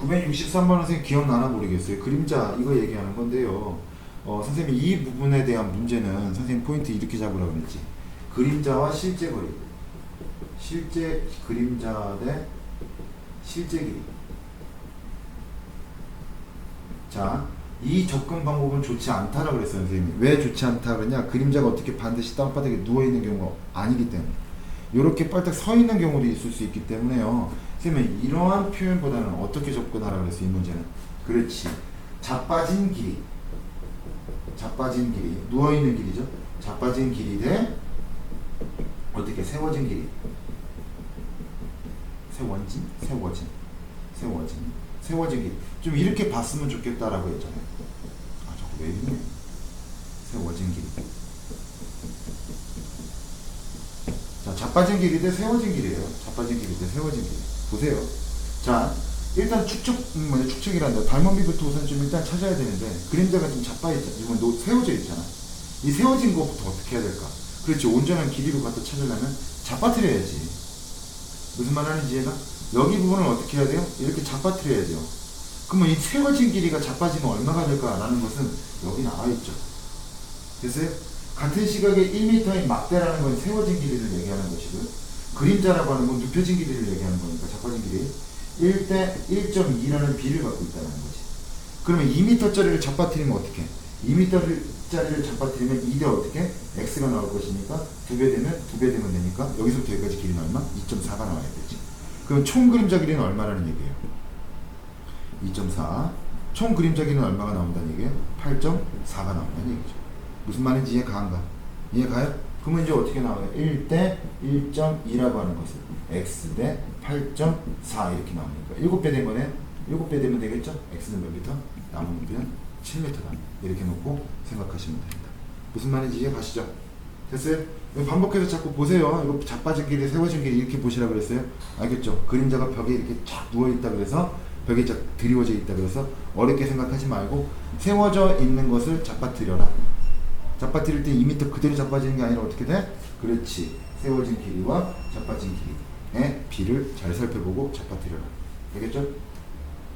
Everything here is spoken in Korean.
963번 선생님 기억나나 모르겠어요. 그림자 이거 얘기하는 건데요. 어, 선생님이 이 부분에 대한 문제는 선생님 포인트 이렇게 잡으라고 그랬지. 그림자와 실제 거리. 실제 그림자 대 실제 길이. 자, 이 접근 방법은 좋지 않다라고 그랬어요, 선생님이. 왜 좋지 않다 그러냐? 그림자가 어떻게 반드시 땅바닥에 누워 있는 경우가 아니기 때문에. 이렇게 빨딱 서 있는 경우도 있을 수 있기 때문에요. 선생님이 이러한 표현보다는 어떻게 접근하라고 그랬어요, 이 문제는. 그렇지. 자빠진 길이. 자빠진 길이. 누워 있는 길이죠. 자빠진 길이 대 어떻게 세워진 길이. 세워진? 세워진. 세워진. 세워진 길. 좀 이렇게 봤으면 좋겠다라고 했잖아요. 아, 자꾸 왜 이러냐. 세워진 길. 자, 자빠진 길이 대 세워진 길이에요. 자빠진 길이 대 세워진 길. 보세요. 자, 일단 축척, 음, 뭐냐, 축척이란다. 발목비부터 우선 좀 일단 찾아야 되는데, 그림자가 좀 자빠있잖아. 이건 노, 세워져 있잖아. 이 세워진 것부터 어떻게 해야 될까? 그렇지. 온전한 길이로 갖다 찾으려면 잡아뜨려야지. 무슨 말 하는지 이해가? 여기 부분을 어떻게 해야 돼요? 이렇게 잡아뜨려야 돼요. 그러면 이 세워진 길이가 자빠지면 얼마가 될까라는 것은 여기 나와 있죠. 됐어요? 같은 시각에 1m인 막대라는 건 세워진 길이를 얘기하는 것이고요. 그림자라고 하는 건 눕혀진 길이를 얘기하는 거니까 자빠진 길이 1대 1.2라는 비를 갖고 있다는 거지. 그러면 2m짜리를 잡아뜨리면 어떻게? 2m짜리를 잡아뜨리면 2대 어떻게? x가 나올 것이니까 2배 되면 2배 되면 되니까 여기서부터 여기까지 길이는 얼마? 2.4가 나와야 되지. 그럼 총 그림자 길이는 얼마라는 얘기예요? 2.4. 총 그림자 길이는 얼마가 나온다는 얘기예요? 8.4가 나온다는 얘기죠. 무슨 말인지 이해 가한가? 이해 가요? 그러면 이제 어떻게 나와요? 1대 1.2라고 하는 것은 x 대 8.4 이렇게 나오니까 7배 된 거네? 7배 되면 되겠죠? x는 몇 미터? 남은 무게는 7m다. 이렇게 놓고 생각하시면 됩니다. 무슨 말인지 이해 가시죠? 됐어요? 반복해서 자꾸 보세요. 이거 자빠진 길이 세워진 길이 이렇게 보시라 그랬어요. 알겠죠? 그림자가 벽에 이렇게 쫙 누워 있다 그래서 벽에 쫙 드리워져 있다 그래서 어렵게 생각하지 말고 세워져 있는 것을 잡아뜨려라. 잡아뜨릴 때 2m 그대로 잡아지는 게 아니라 어떻게 돼? 그렇지. 세워진 길이와 잡아진 길이의 비를 잘 살펴보고 잡아뜨려라. 알겠죠?